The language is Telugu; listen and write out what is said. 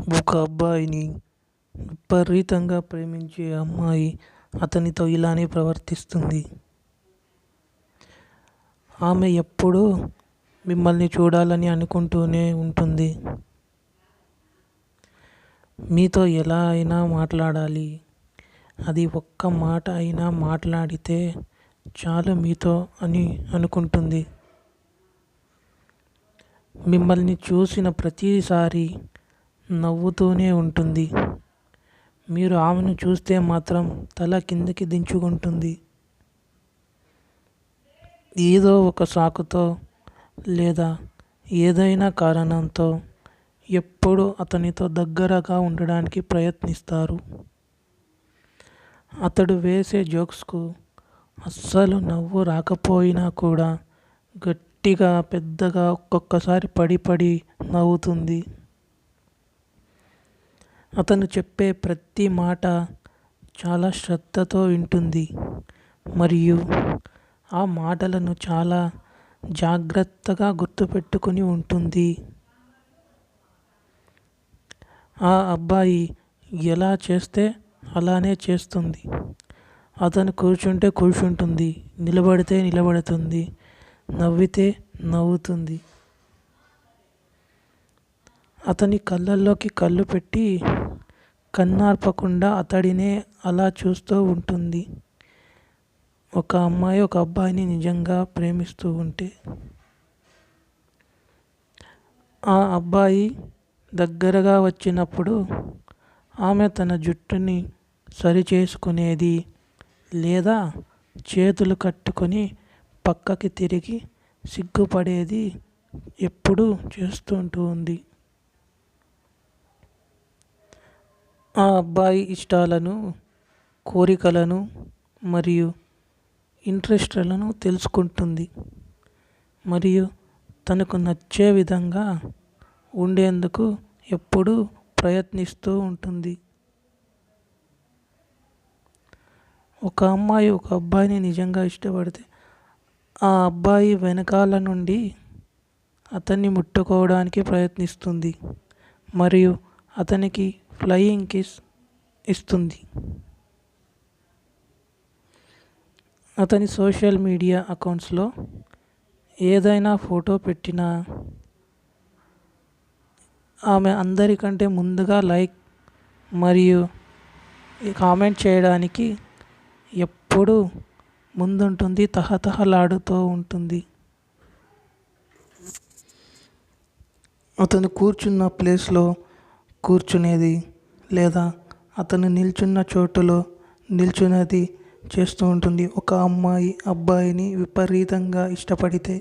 ఒక అబ్బాయిని విపరీతంగా ప్రేమించే అమ్మాయి అతనితో ఇలానే ప్రవర్తిస్తుంది. ఆమె ఎప్పుడూ మిమ్మల్ని చూడాలని అనుకుంటూనే ఉంటుంది. మీతో ఎలా అయినా మాట్లాడాలి. అది ఒక్క మాట అయినా మాట్లాడితే చాలు మీతో అని అనుకుంటుంది. మిమ్మల్ని చూసిన ప్రతిసారి నవ్వుతూనే ఉంటుంది. మీరు ఆమెను చూస్తే మాత్రం తల కిందకి దించుకుంటుంది. ఏదో ఒక సాకుతో లేదా ఏదైనా కారణంతో ఎప్పుడూ అతనితో దగ్గరగా ఉండడానికి ప్రయత్నిస్తారు. అతడు వేసే జోక్స్కు అస్సలు నవ్వు రాకపోయినా కూడా గట్టిగా పెద్దగా ఒక్కొక్కసారి పడి పడి నవ్వుతుంది. అతను చెప్పే ప్రతి మాట చాలా శ్రద్ధతో వింటుంది మరియు ఆ మాటలను చాలా జాగ్రత్తగా గుర్తుపెట్టుకుని ఉంటుంది. ఆ అబ్బాయి ఎలా చేస్తే అలానే చేస్తుంది. అతను కూర్చుంటే కూర్చుంటుంది నిలబడితే నిలబడుతుంది నవ్వితే నవ్వుతుంది. అతని కళ్ళల్లోకి కళ్ళు పెట్టి కన్నార్పకుండా అతడినే అలా చూస్తూ ఉంటుంది. ఒక అమ్మాయి ఒక అబ్బాయిని నిజంగా ప్రేమిస్తూ ఉంటే ఆ అబ్బాయి దగ్గరగా వచ్చినప్పుడు ఆమె తన జుట్టుని సరిచేసుకునేది లేదా చేతులు కట్టుకొని పక్కకి తిరిగి సిగ్గుపడేది ఎప్పుడూ చేస్తుంటూ ఉంది. ఆ అబ్బాయి ఇష్టాలను కోరికలను మరియు ఇంట్రెస్ట్లను తెలుసుకుంటుంది మరియు తనకు నచ్చే విధంగా ఉండేందుకు ఎప్పుడూ ప్రయత్నిస్తూ ఉంటుంది. ఒక అమ్మాయి ఒక అబ్బాయిని నిజంగా ఇష్టపడితే ఆ అబ్బాయి వెనకాల నుండి అతన్ని ముట్టుకోవడానికి ప్రయత్నిస్తుంది మరియు అతనికి ఫ్లయింగ్ కిస్ ఇస్తుంది. అతని సోషల్ మీడియా అకౌంట్స్లో ఏదైనా ఫోటో పెట్టినా ఆమె అందరికంటే ముందుగా లైక్ మరియు కామెంట్ చేయడానికి ఎప్పుడూ ముందుంటుంది తహతహలాడుతూ ఉంటుంది. అతను కూర్చున్న ప్లేస్లో కూర్చునేది లేదా అతను నిల్చున్న చోటులో నిల్చున్నది చేస్తూ ఉంటుంది. ఒక అమ్మాయి అబ్బాయిని విపరీతంగా ఇష్టపడితే